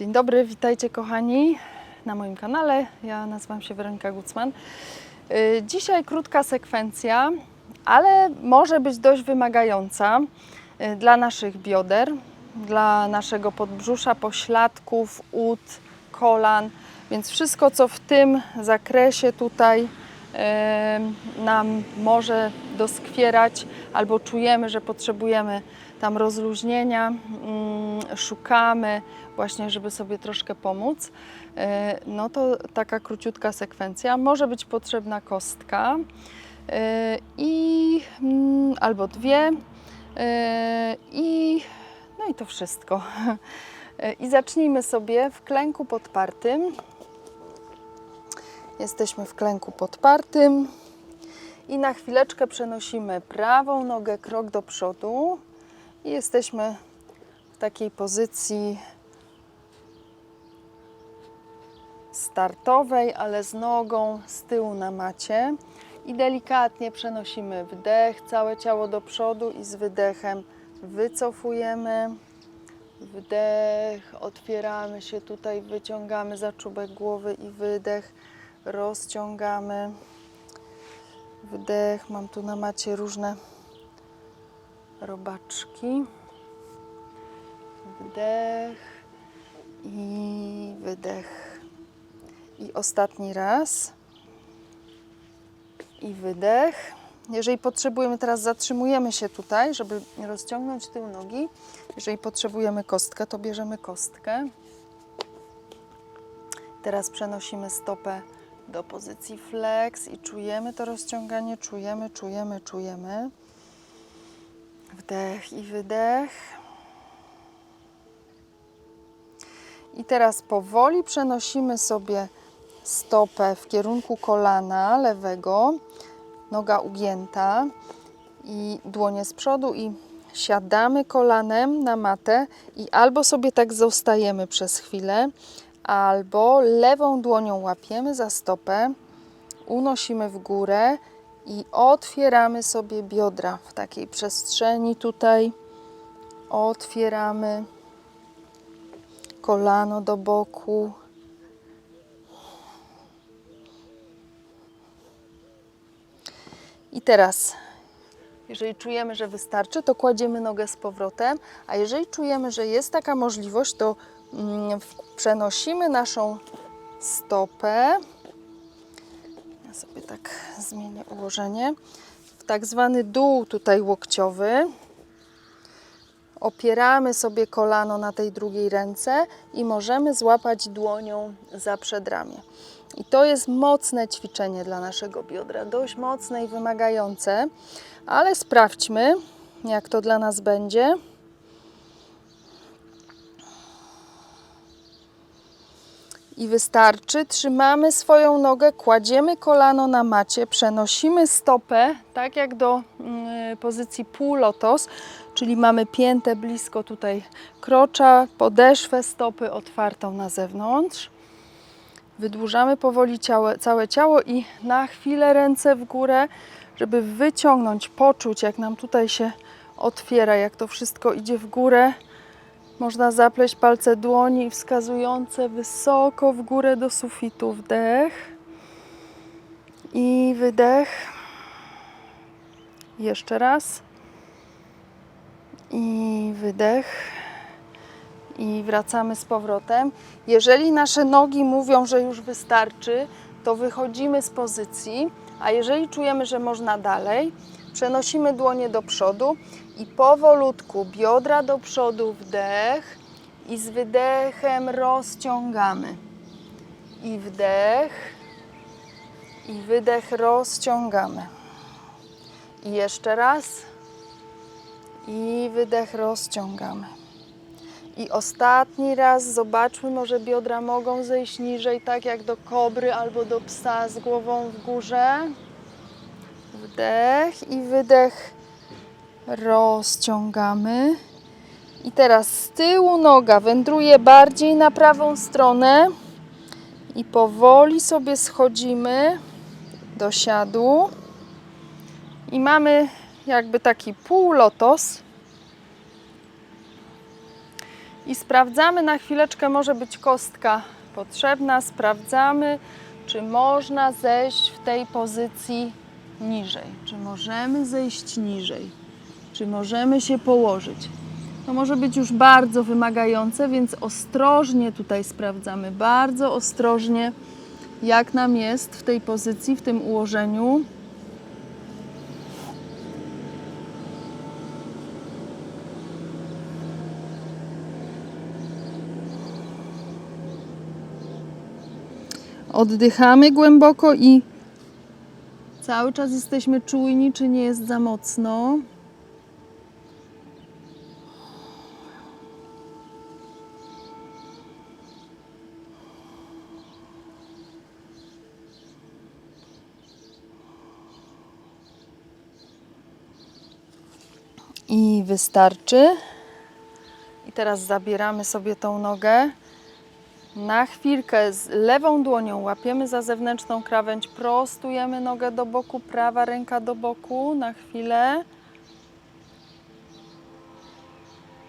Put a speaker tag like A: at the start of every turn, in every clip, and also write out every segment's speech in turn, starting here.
A: Dzień dobry, witajcie kochani na moim kanale. Ja nazywam się Weronika Gucman. Y, Dzisiaj krótka sekwencja, ale może być dość wymagająca y, dla naszych bioder, dla naszego podbrzusza, pośladków, ud, kolan, więc wszystko co w tym zakresie tutaj y, nam może doskwierać albo czujemy, że potrzebujemy tam rozluźnienia, mm, szukamy właśnie, żeby sobie troszkę pomóc, e, no to taka króciutka sekwencja. Może być potrzebna kostka e, i mm, albo dwie e, i no i to wszystko. I zacznijmy sobie w klęku podpartym. Jesteśmy w klęku podpartym i na chwileczkę przenosimy prawą nogę krok do przodu i jesteśmy w takiej pozycji startowej, ale z nogą z tyłu na macie. I delikatnie przenosimy wdech, całe ciało do przodu i z wydechem wycofujemy. Wdech, otwieramy się tutaj, wyciągamy za czubek głowy i wydech, rozciągamy. Wdech, mam tu na macie różne robaczki. Wdech i wydech. I ostatni raz. I wydech. Jeżeli potrzebujemy, teraz zatrzymujemy się tutaj, żeby rozciągnąć tył nogi. Jeżeli potrzebujemy kostkę, to bierzemy kostkę. Teraz przenosimy stopę do pozycji flex i czujemy to rozciąganie, czujemy, czujemy, czujemy. Wdech i wydech. I teraz powoli przenosimy sobie stopę w kierunku kolana lewego, noga ugięta i dłonie z przodu i siadamy kolanem na matę i albo sobie tak zostajemy przez chwilę, albo lewą dłonią łapiemy za stopę, unosimy w górę i otwieramy sobie biodra w takiej przestrzeni tutaj. Otwieramy kolano do boku. I teraz, jeżeli czujemy, że wystarczy, to kładziemy nogę z powrotem, a jeżeli czujemy, że jest taka możliwość, to mm, przenosimy naszą stopę. Ja sobie tak zmienię ułożenie. W tak zwany dół tutaj łokciowy. Opieramy sobie kolano na tej drugiej ręce i możemy złapać dłonią za przedramię. I to jest mocne ćwiczenie dla naszego biodra, dość mocne i wymagające, ale sprawdźmy, jak to dla nas będzie. I wystarczy. Trzymamy swoją nogę, kładziemy kolano na macie, przenosimy stopę, tak jak do mm, pozycji półlotos, czyli mamy piętę blisko tutaj krocza, podeszwę stopy otwartą na zewnątrz. Wydłużamy powoli ciało, całe ciało i na chwilę ręce w górę, żeby wyciągnąć, poczuć, jak nam tutaj się otwiera, jak to wszystko idzie w górę. Można zapleść palce dłoni wskazujące wysoko w górę do sufitu. Wdech i wydech. Jeszcze raz. I wydech. I wracamy z powrotem. Jeżeli nasze nogi mówią, że już wystarczy, to wychodzimy z pozycji, a jeżeli czujemy, że można dalej, przenosimy dłonie do przodu i powolutku biodra do przodu, wdech i z wydechem rozciągamy. I wdech i wydech rozciągamy. I jeszcze raz. I wydech rozciągamy. I ostatni raz zobaczmy, może biodra mogą zejść niżej, tak jak do kobry albo do psa z głową w górze. Wdech i wydech rozciągamy. I teraz z tyłu noga wędruje bardziej na prawą stronę i powoli sobie schodzimy do siadu. I mamy jakby taki półlotos. I sprawdzamy na chwileczkę, może być kostka potrzebna. Sprawdzamy, czy można zejść w tej pozycji niżej. Czy możemy zejść niżej? Czy możemy się położyć? To może być już bardzo wymagające, więc ostrożnie tutaj sprawdzamy. Bardzo ostrożnie, jak nam jest w tej pozycji, w tym ułożeniu. Oddychamy głęboko i cały czas jesteśmy czujni, czy nie jest za mocno. I wystarczy. I teraz zabieramy sobie tą nogę. Na chwilkę z lewą dłonią łapiemy za zewnętrzną krawędź, prostujemy nogę do boku, prawa ręka do boku na chwilę.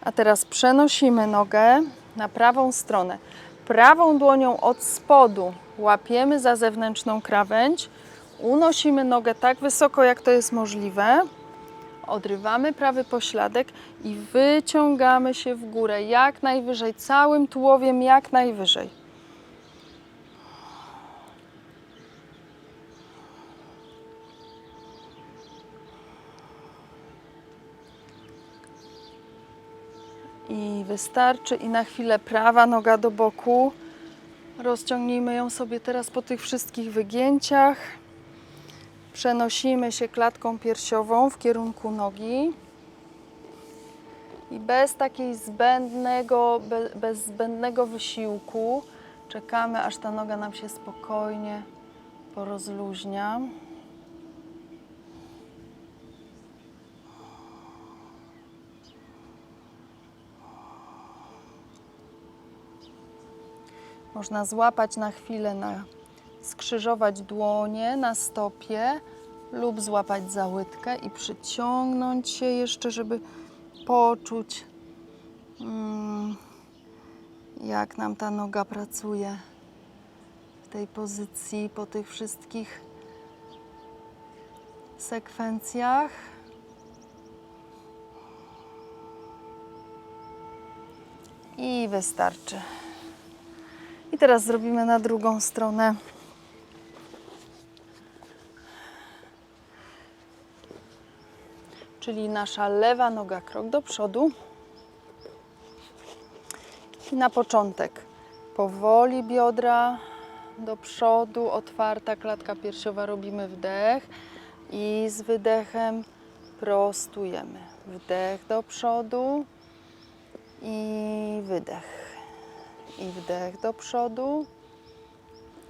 A: A teraz przenosimy nogę na prawą stronę. Prawą dłonią od spodu łapiemy za zewnętrzną krawędź, unosimy nogę tak wysoko, jak to jest możliwe. Odrywamy prawy pośladek i wyciągamy się w górę jak najwyżej, całym tułowiem jak najwyżej. I wystarczy i na chwilę prawa noga do boku. Rozciągnijmy ją sobie teraz po tych wszystkich wygięciach. Przenosimy się klatką piersiową w kierunku nogi. I bez takiej zbędnego, be, bez zbędnego wysiłku czekamy, aż ta noga nam się spokojnie porozluźnia. Można złapać na chwilę, na, skrzyżować dłonie na stopie lub złapać za łydkę i przyciągnąć się jeszcze, żeby poczuć, mm, jak nam ta noga pracuje w tej pozycji po tych wszystkich sekwencjach. I wystarczy. I teraz zrobimy na drugą stronę. Czyli nasza lewa noga krok do przodu. I na początek powoli biodra do przodu, otwarta klatka piersiowa, robimy wdech i z wydechem prostujemy. Wdech do przodu i wydech i wdech do przodu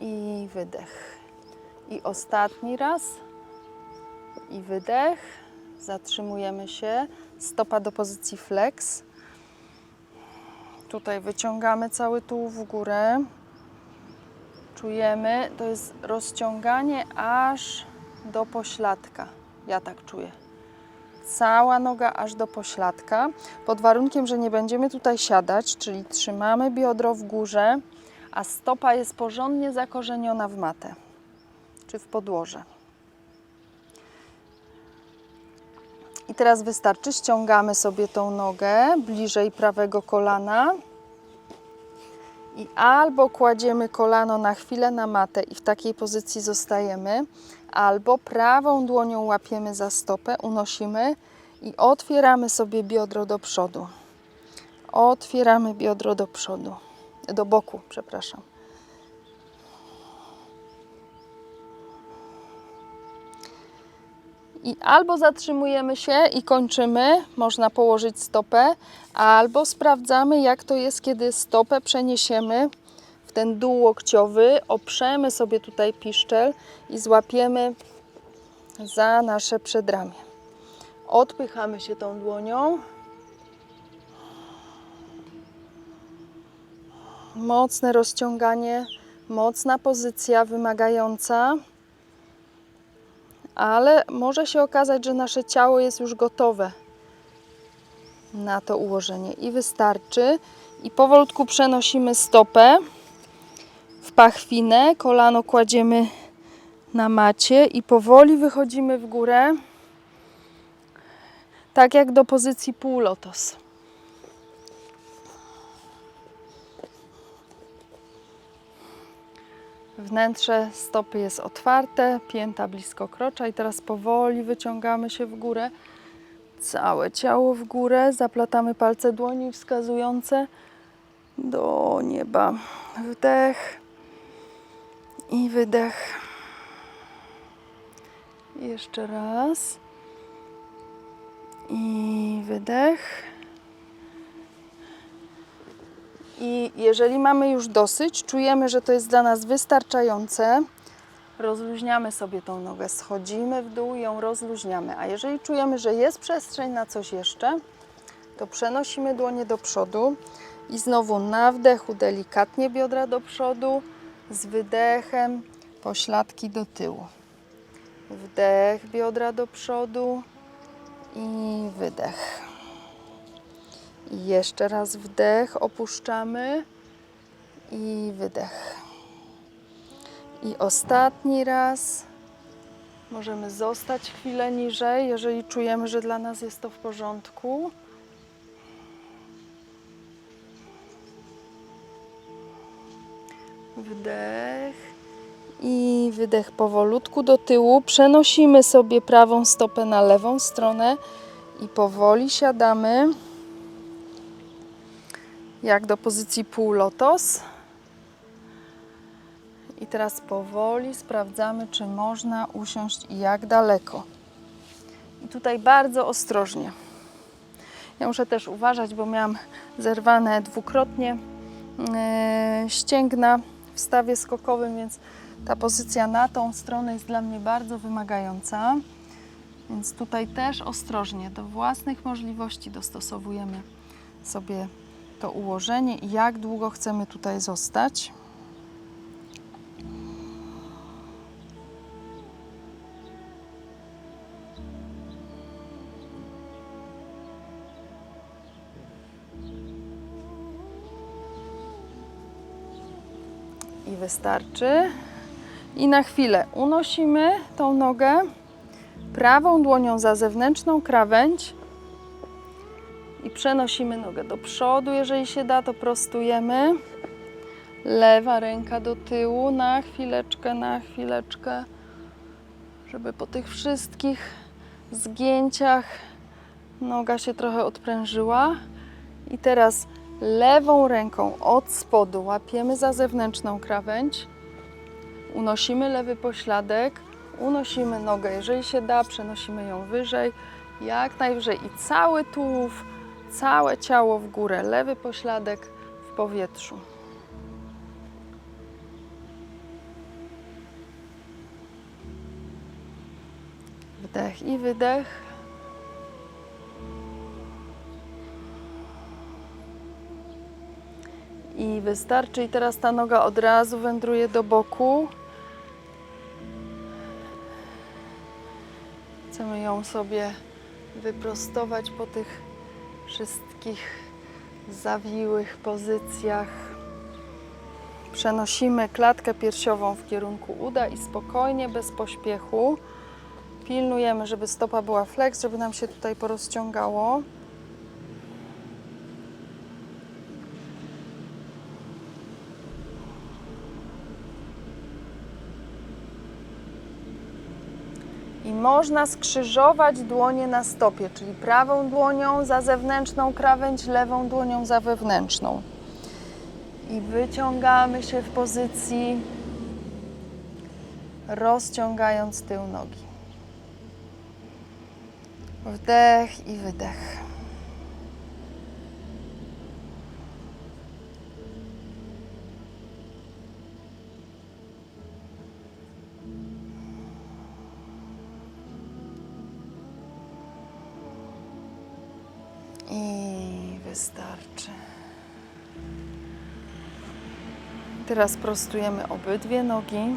A: i wydech. I ostatni raz i wydech. Zatrzymujemy się. Stopa do pozycji flex. Tutaj wyciągamy cały tułów w górę. Czujemy, to jest rozciąganie aż do pośladka. Ja tak czuję cała noga aż do pośladka, pod warunkiem, że nie będziemy tutaj siadać, czyli trzymamy biodro w górze, a stopa jest porządnie zakorzeniona w matę czy w podłoże. I teraz wystarczy, ściągamy sobie tą nogę bliżej prawego kolana i albo kładziemy kolano na chwilę na matę i w takiej pozycji zostajemy, albo prawą dłonią łapiemy za stopę, unosimy i otwieramy sobie biodro do przodu. Otwieramy biodro do przodu, do boku, przepraszam. I albo zatrzymujemy się i kończymy, można położyć stopę, albo sprawdzamy, jak to jest, kiedy stopę przeniesiemy w ten dół łokciowy, oprzemy sobie tutaj piszczel i złapiemy za nasze przedramię. Odpychamy się tą dłonią. Mocne rozciąganie, mocna pozycja wymagająca ale może się okazać, że nasze ciało jest już gotowe na to ułożenie i wystarczy. I powolutku przenosimy stopę w pachwinę, kolano kładziemy na macie i powoli wychodzimy w górę, tak jak do pozycji półlotos. Wnętrze stopy jest otwarte, pięta blisko krocza i teraz powoli wyciągamy się w górę. Całe ciało w górę, zaplatamy palce dłoni wskazujące do nieba. Wdech i wydech. Jeszcze raz. I wydech. I jeżeli mamy już dosyć, czujemy, że to jest dla nas wystarczające, rozluźniamy sobie tą nogę, schodzimy w dół, ją rozluźniamy. A jeżeli czujemy, że jest przestrzeń na coś jeszcze, to przenosimy dłonie do przodu i znowu na wdechu delikatnie biodra do przodu, z wydechem pośladki do tyłu. Wdech, biodra do przodu i wydech. I jeszcze raz wdech, opuszczamy i wydech. I ostatni raz możemy zostać chwilę niżej, jeżeli czujemy, że dla nas jest to w porządku. Wdech i wydech powolutku do tyłu. Przenosimy sobie prawą stopę na lewą stronę i powoli siadamy jak do pozycji półlotos. I teraz powoli sprawdzamy, czy można usiąść i jak daleko. I tutaj bardzo ostrożnie. Ja muszę też uważać, bo miałam zerwane dwukrotnie e, ścięgna w stawie skokowym, więc ta pozycja na tą stronę jest dla mnie bardzo wymagająca. Więc tutaj też ostrożnie, do własnych możliwości dostosowujemy sobie to ułożenie i jak długo chcemy tutaj zostać. I wystarczy. I na chwilę unosimy tą nogę prawą dłonią za zewnętrzną krawędź i przenosimy nogę do przodu, jeżeli się da, to prostujemy. Lewa ręka do tyłu, na chwileczkę, na chwileczkę, żeby po tych wszystkich zgięciach noga się trochę odprężyła. I teraz lewą ręką od spodu łapiemy za zewnętrzną krawędź, unosimy lewy pośladek, unosimy nogę, jeżeli się da, przenosimy ją wyżej, jak najwyżej i cały tułów całe ciało w górę, lewy pośladek w powietrzu. Wdech i wydech. I wystarczy. I teraz ta noga od razu wędruje do boku. Chcemy ją sobie wyprostować po tych wszystkich zawiłych pozycjach. Przenosimy klatkę piersiową w kierunku uda i spokojnie, bez pośpiechu pilnujemy, żeby stopa była flex, żeby nam się tutaj porozciągało. Można skrzyżować dłonie na stopie, czyli prawą dłonią za zewnętrzną krawędź, lewą dłonią za wewnętrzną. I wyciągamy się w pozycji, rozciągając tył nogi. Wdech i wydech. I wystarczy. Teraz prostujemy obydwie nogi.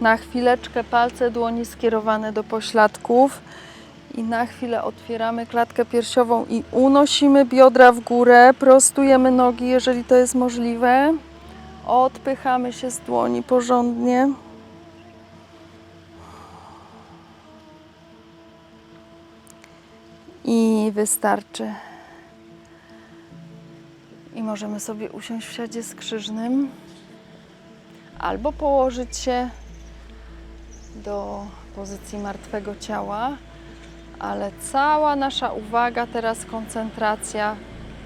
A: Na chwileczkę palce dłoni skierowane do pośladków I na chwilę otwieramy klatkę piersiową i unosimy biodra w górę, prostujemy nogi, jeżeli to jest możliwe. Odpychamy się z dłoni porządnie. I wystarczy. I możemy sobie usiąść w siadzie skrzyżnym albo położyć się do pozycji martwego ciała, ale cała nasza uwaga, teraz koncentracja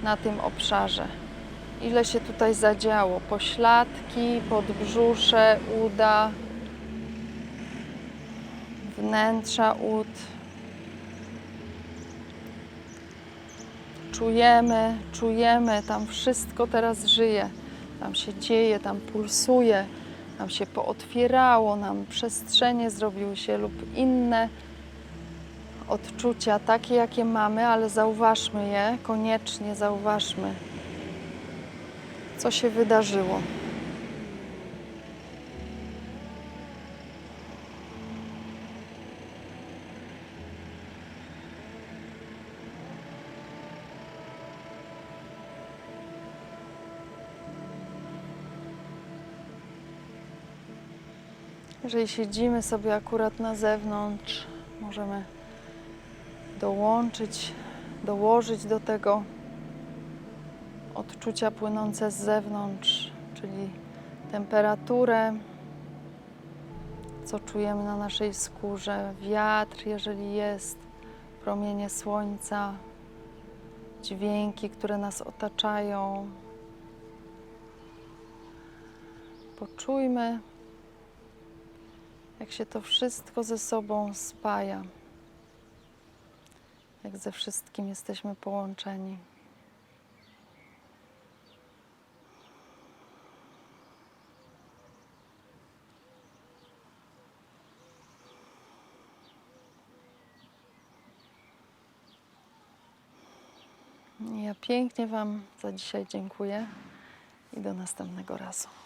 A: na tym obszarze. Ile się tutaj zadziało? Pośladki, podbrzusze, uda, wnętrza ud. Czujemy, czujemy, tam wszystko teraz żyje, tam się dzieje, tam pulsuje, tam się pootwierało, nam przestrzenie zrobiły się lub inne odczucia, takie jakie mamy, ale zauważmy je, koniecznie zauważmy, co się wydarzyło. Jeżeli siedzimy sobie akurat na zewnątrz, możemy dołączyć, dołożyć do tego odczucia płynące z zewnątrz, czyli temperaturę, co czujemy na naszej skórze, wiatr, jeżeli jest, promienie słońca, dźwięki, które nas otaczają. Poczujmy, jak się to wszystko ze sobą spaja, jak ze wszystkim jesteśmy połączeni. Ja pięknie Wam za dzisiaj dziękuję i do następnego razu.